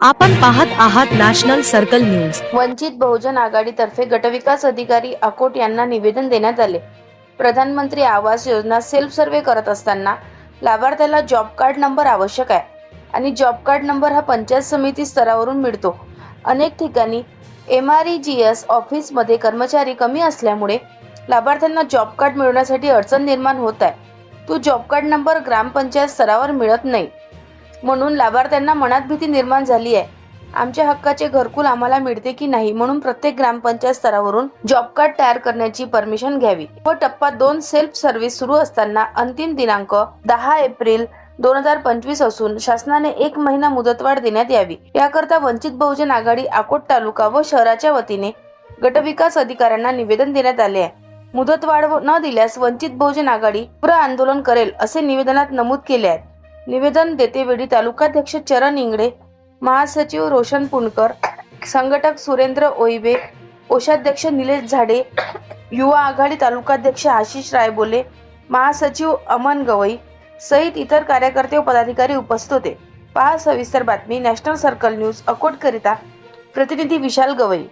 आपण पाहत आहात national circle news. Vanchit Bahujan आघाडीतर्फे गटविकास अधिकारी अकोट यांना निवेदन देण्यात आले. प्रधानमंत्री आवास योजना सेल्फ सर्वे करत असताना लाभार्थ्याला जॉब कार्ड नंबर आवश्यक आहे आणि जॉब कार्ड नंबर हा पंचायत समिती स्तरावरून मिळतो. अनेक ठिकाणी M R E G S ऑफिसमध्ये कर्मचारी कमी असल्यामुळे लाभार्थ्यांना जॉब कार्ड मिळवण्यासाठी अडचण निर्माण होत आहे. तो जॉब कार्ड नंबर ग्रामपंचायत स्तरावर मिळत नाही. म्हणून लाभार्थ्यांना मनात भीती निर्माण झाली आहे. आमच्या हक्काचे घरकुल आम्हाला मिळते की नाही म्हणून प्रत्येक ग्रामपंचायत स्तरावरून जॉब कार्ड तयार करण्याची परमिशन घ्यावी. व टप्पा दोन सेल्फ सर्व्हिस सुरू असताना अंतिम दिनांक दहा एप्रिल दोन हजार पंचवीस असून शासनाने एक महिना मुदतवाढ देण्यात यावी. याकरता वंचित बहुजन आघाडी आकोट तालुका व शहराच्या वतीने गटविकास अधिकाऱ्यांना निवेदन देण्यात आले आहे. मुदतवाढ न दिल्यास वंचित बहुजन आघाडी पुरा आंदोलन करेल असे निवेदनात नमूद केले आहे. निवेदन देतेवेळी तालुकाध्यक्ष चरण इंगडे महासचिव रोशन पुणकर संघटक सुरेंद्र ओईबे कोषाध्यक्ष निलेश झाडे युवा आघाडी तालुकाध्यक्ष आशिष रायबोले महासचिव अमन गवई सहित इतर कार्यकर्ते व पदाधिकारी उपस्थित होते. पहा सविस्तर बातमी नॅशनल सर्कल न्यूज अकोटकरिता. प्रतिनिधी विशाल गवई.